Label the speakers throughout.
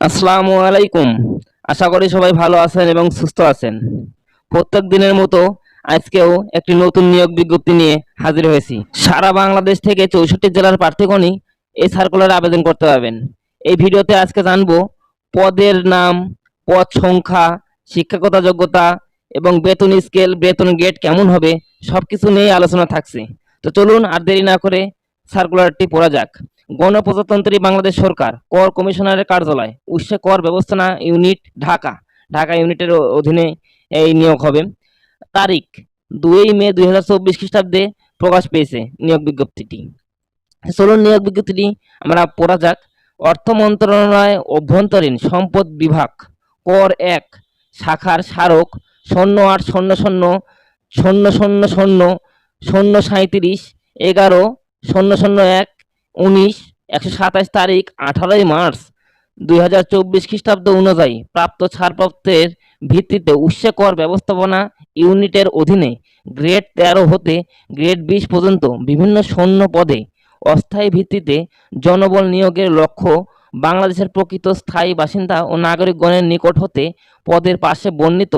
Speaker 1: আসসালামু আলাইকুম। আশা করি সবাই ভালো আছেন এবং সুস্থ আছেন। প্রত্যেক দিনের মতো আজকেও একটি নতুন নিয়োগ বিজ্ঞপ্তি নিয়ে হাজির হয়েছি। সারা বাংলাদেশ থেকে চৌষট্টি জেলার প্রার্থীগণই এই সার্কুলারে আবেদন করতে পারবেন। এই ভিডিওতে আজকে জানব পদের নাম, পদ সংখ্যা, শিক্ষাগত যোগ্যতা এবং বেতন স্কেল, বেতন গেট কেমন হবে সব কিছু নিয়েই আলোচনা থাকছে। তো চলুন আর দেরি না করে সার্কুলারটি পড়া যাক। গণপ্রজাতন্ত্রী বাংলাদেশ সরকার, কর কমিশনারের কার্যালয় উৎসে কর ব্যবস্থাপনা ইউনিট ঢাকা ঢাকা ইউনিটের অধীনে এই নিয়োগ হবে। তারিখ, দুই মে দুই হাজার চব্বিশ খ্রিস্টাব্দে প্রকাশ পেয়েছে নিয়োগ বিজ্ঞপ্তিটি। চলুন নিয়োগ বিজ্ঞপ্তিটি আমরা পড়া যাক। অর্থ মন্ত্রণালয় অভ্যন্তরীণ সম্পদ বিভাগ, কর এক, শাখার স্মারক, শূন্য আট শূন্য শূন্য শূন্য শূন্য শূন্য শূন্য সাঁত্রিশ এগারো, শূন্য শূন্য এক উনিশ, একশো সাতাশ তারিখ, আঠারোই মার্চ দুই হাজার চব্বিশ খ্রিস্টাব্দ অনুযায়ী প্রাপ্ত ছাড়পত্রের ভিত্তিতে উচ্চ কর ব্যবস্থাপনা ইউনিটের অধীনে গ্রেড তেরো হতে গ্রেড বিশ পর্যন্ত বিভিন্ন সৈন্য পদে অস্থায়ী ভিত্তিতে জনবল নিয়োগের লক্ষ্য বাংলাদেশের প্রকৃত স্থায়ী বাসিন্দা ও নাগরিকগণের নিকট হতে পদের পাশে বর্ণিত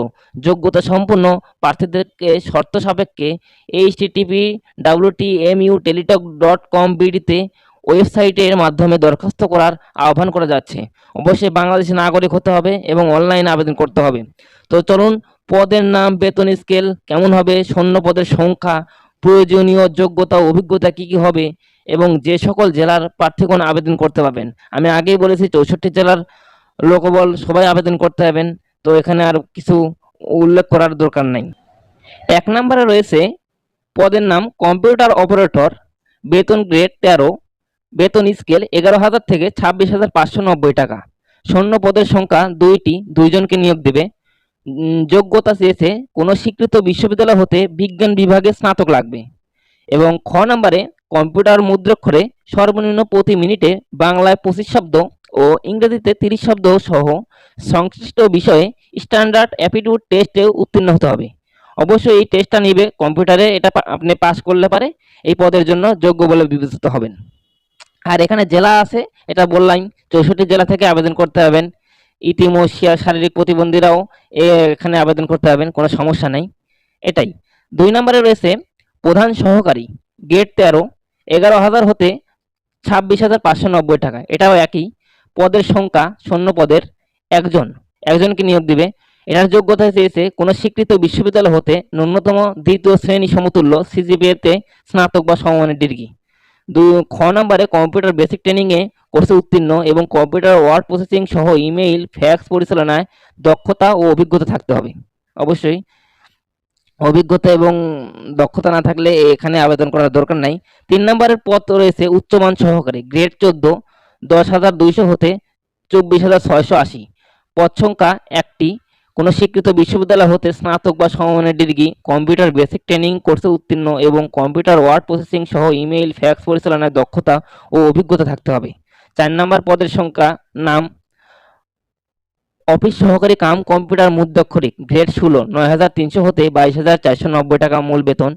Speaker 1: যোগ্যতা সম্পন্ন প্রার্থীদেরকে শর্ত সাপেক্ষে H TTP WT M U Teletalk dot com বিডিতে ওয়েবসাইটের মাধ্যমে দরখাস্ত করার আহ্বান করা যাচ্ছে। অবশ্যই বাংলাদেশি নাগরিক হতে হবে এবং অনলাইনে আবেদন করতে হবে। তো চলুন, পদের নাম, বেতন, স্কেল কেমন হবে শূন্য পদের সংখ্যা, প্রয়োজনীয় যোগ্যতা অভিজ্ঞতা কি কি হবে এবং যে সকল জেলার প্রার্থীগণ আবেদন করতে পারবেন। আমি আগেই বলেছি, চৌষট্টি জেলার লোকবল সবাই আবেদন করতে পারবেন। তো এখানে আর কিছু উল্লেখ করার দরকার নাই। এক নম্বরে রয়েছে, পদের নাম কম্পিউটার অপারেটর, বেতন গ্রেড তেরো, বেতন স্কেল এগারো হাজার থেকে ছাব্বিশ হাজার পাঁচশো নব্বই টাকা। শূন্য পদের সংখ্যা দুইটি, দুইজনকে নিয়োগ দেবে। যোগ্যতা চেয়েছে, কোনো স্বীকৃত বিশ্ববিদ্যালয় হতে বিজ্ঞান বিভাগে স্নাতক লাগবে। এবং খ নম্বরে কম্পিউটার মুদ্রাক্ষরে সর্বনিম্ন প্রতি মিনিটে বাংলায় পঁচিশ শব্দ ও ইংরেজিতে তিরিশ শব্দ সহ সংশ্লিষ্ট বিষয়ে স্ট্যান্ডার্ড অ্যাপিটিউড টেস্টে উত্তীর্ণ হতে হবে। অবশ্যই এই টেস্টটা নিবে কম্পিউটারে, এটা আপনি পাস করলে পারে এই পদের জন্য যোগ্য বলে বিবেচিত হবেন। আর এখানে জেলা আছে, এটা বললাম চৌষট্টি জেলা থেকে আবেদন করতে হবেন ইতিমধ্যে শারীরিক প্রতিবন্ধীরাও এখানে আবেদন করতে হবেন কোনো সমস্যা নেই। এটাই। দুই নম্বরে রয়েছে, প্রধান সহকারী গেট তেরো এগারো হাজার হতে ছাব্বিশ হাজার পাঁচশো নব্বই টাকা। এটাও একই। পদের সংখ্যা শূন্য পদের একজন। একজনকে নিয়োগ দিবে। এটার যোগ্যতা চেয়েছে কোনো স্বীকৃত বিশ্ববিদ্যালয় হতে ন্যূনতম দ্বিতীয় শ্রেণি সমতুল্য সিজিপিএতে স্নাতক বা সমমানের ডিগ্রি। দুই খ নম্বরে কম্পিউটার বেসিক ট্রেনিংয়ে কোর্সে উত্তীর্ণ এবং কম্পিউটার ওয়ার্ড প্রসেসিং সহ ইমেইল, ফ্যাক্স পরিচালনায় দক্ষতা ও অভিজ্ঞতা থাকতে হবে। অবশ্যই অভিজ্ঞতা এবং দক্ষতা না থাকলে এখানে আবেদন করার দরকার নাই। তিন নম্বরের পদ রয়েছে উচ্চমান সহকারী। গ্রেড চোদ্দ, দশ হাজার দুইশো হতে চব্বিশ হাজার ছয়শো আশি। পদ সংখ্যা একটি। কোনো স্বীকৃত বিশ্ববিদ্যালয় হতে স্নাতক বা সমমানের ডিগ্রি, কম্পিউটার বেসিক ট্রেনিং কোর্সে উত্তীর্ণ এবং কম্পিউটার ওয়ার্ড প্রসেসিং সহ ইমেইল, ফ্যাক্স পরিচালনায় দক্ষতা ও অভিজ্ঞতা থাকতে হবে। চার নম্বর পদের সংখ্যা নাম অফিস সহকারী কাম কম্পিউটার মুদ্রাক্ষরিক, গ্রেড ষোলো, নয় হাজার তিনশো হতে বাইশ হাজার চারশো নব্বই টাকা মূল বেতন,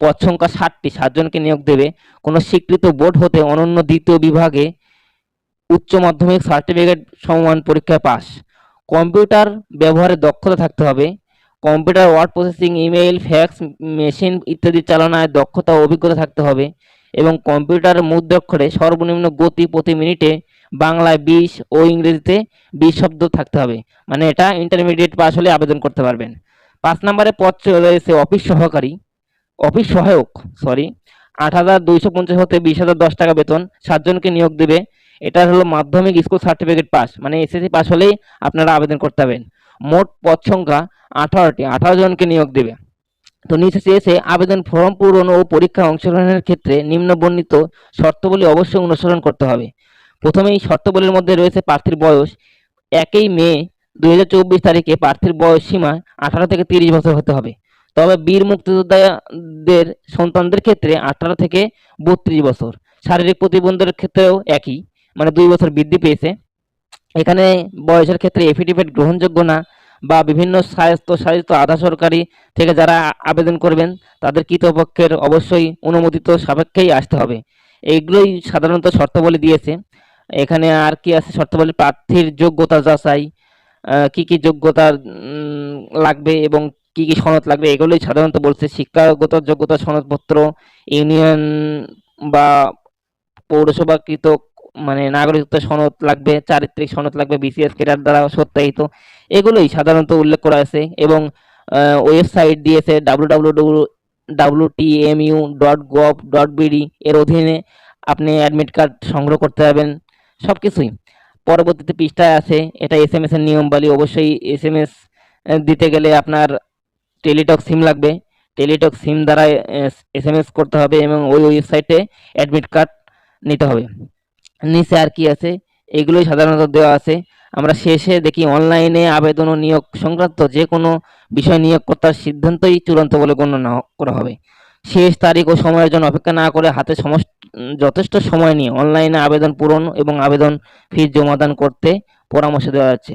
Speaker 1: পদ সংখ্যা ষাটটি, সাতজনকে নিয়োগ দেবে। কোনো স্বীকৃত বোর্ড হতে অনন্য দ্বিতীয় বিভাগে উচ্চ মাধ্যমিক সার্টিফিকেট সমমান পরীক্ষায় পাস কম্পিউটার ব্যবহারে দক্ষতা থাকতে হবে। Computer word processing, email, fax, machine ইত্যাদি চালনায় দক্ষতা ও অভিজ্ঞতা থাকতে হবে। এবং কম্পিউটার মুদ্রাক্ষরে সর্বনিম্ন গতি প্রতি মিনিটে বাংলায় বিশ ও ইংরেজিতে বিশ শব্দ থাকতে হবে। মানে এটা ইন্টারমিডিয়েট পাস হলে আবেদন করতে পারবেন। পাঁচ নম্বরে পদ রয়েছে অফিস সহকারী। অফিস সহায়ক সরি আট হাজার দুইশো পঞ্চাশ হতে বিশ হাজার দশ টাকা বেতন সাতজনকে নিয়োগ দেবে। এটা হলো মাধ্যমিক স্কুল সার্টিফিকেট পাস মানে এসএসসি পাস হলেই আপনারা আবেদন করতে পারবেন। মোট পদ সংখ্যা আঠারোটি, আঠারো জনকে নিয়োগ দেবে। তো নিচে আবেদন ফর্ম পূরণ ও পরীক্ষা অংশগ্রহণের ক্ষেত্রে নিম্ন বর্ণিত শর্তাবলী অবশ্যই অনুসরণ করতে হবে। প্রথমেই শর্তাবলীর মধ্যে রয়েছে প্রার্থীর বয়স। একই মে দুই হাজার চব্বিশ তারিখে প্রার্থীর বয়স সীমা আঠারো থেকে তিরিশ বছর হতে হবে। তবে বীর মুক্তিযোদ্ধাদের সন্তানদের ক্ষেত্রে আঠারো থেকে বত্রিশ বছর। শারীরিক প্রতিবন্ধের ক্ষেত্রেও একই মানে দুই বছর বৃদ্ধি পেয়েছে। এখানে বয়সের ক্ষেত্রে এফিডেভিট গ্রহণযোগ্য না। বা বিভিন্ন স্বায়ত্তশাসিত আধা সরকারি থেকে যারা আবেদন করবেন, তাদের কৃতপক্ষের অবশ্যই অনুমোদিত সাপেক্ষেই আসতে হবে। এইগুলোই সাধারণত শর্তাবলী দিয়েছে। এখানে আর কি আছে শর্তাবলী? প্রার্থীর যোগ্যতা যাচাই কি কি যোগ্যতা লাগবে এবং কি কি সনদ লাগবে, এগুলোই সাধারণত বলছে। শিক্ষাগত যোগ্যতা সনদপত্র, ইউনিয়ন বা পৌরসভাকৃত মানে নাগরিকত্ব সনদ লাগবে, চারিত্রিক সনদ লাগবে বিসিএস ক্যাডার দ্বারা সত্যায়িত এগুলোই সাধারণত উল্লেখ করা আছে এবং ওয়েবসাইট দিয়েছে W W W U dot gov dot BD এর অধীনে আপনি অ্যাডমিট কার্ড সংগ্রহ করতে পারবেন সব কিছুই পরবর্তীতে পৃষ্ঠায় আছে, এটা এস এম এস এর নিয়মবালি অবশ্যই এস এম এস দিতে গেলে আপনার টেলিটক সিম লাগবে। টেলিটক সিম দ্বারা এস এম এস করতে হবে এবং ওই ওয়েবসাইটে অ্যাডমিট কার্ড নিতে হবে। নিচে আর কি আছে? এগুলোই সাধারণত দেওয়া আছে। আমরা শেষে দেখি অনলাইনে আবেদন ও নিয়োগ সংক্রান্ত যে কোনো বিষয় নিয়োগকর্তার সিদ্ধান্তই চূড়ান্ত বলে গণ্য না করা হবে। শেষ তারিখ ও সময়ের জন্য অপেক্ষা না করে হাতে যথেষ্ট সময় নিয়ে অনলাইনে আবেদন পূরণ এবং আবেদন ফি জমাদান করতে পরামর্শ দেওয়া হচ্ছে।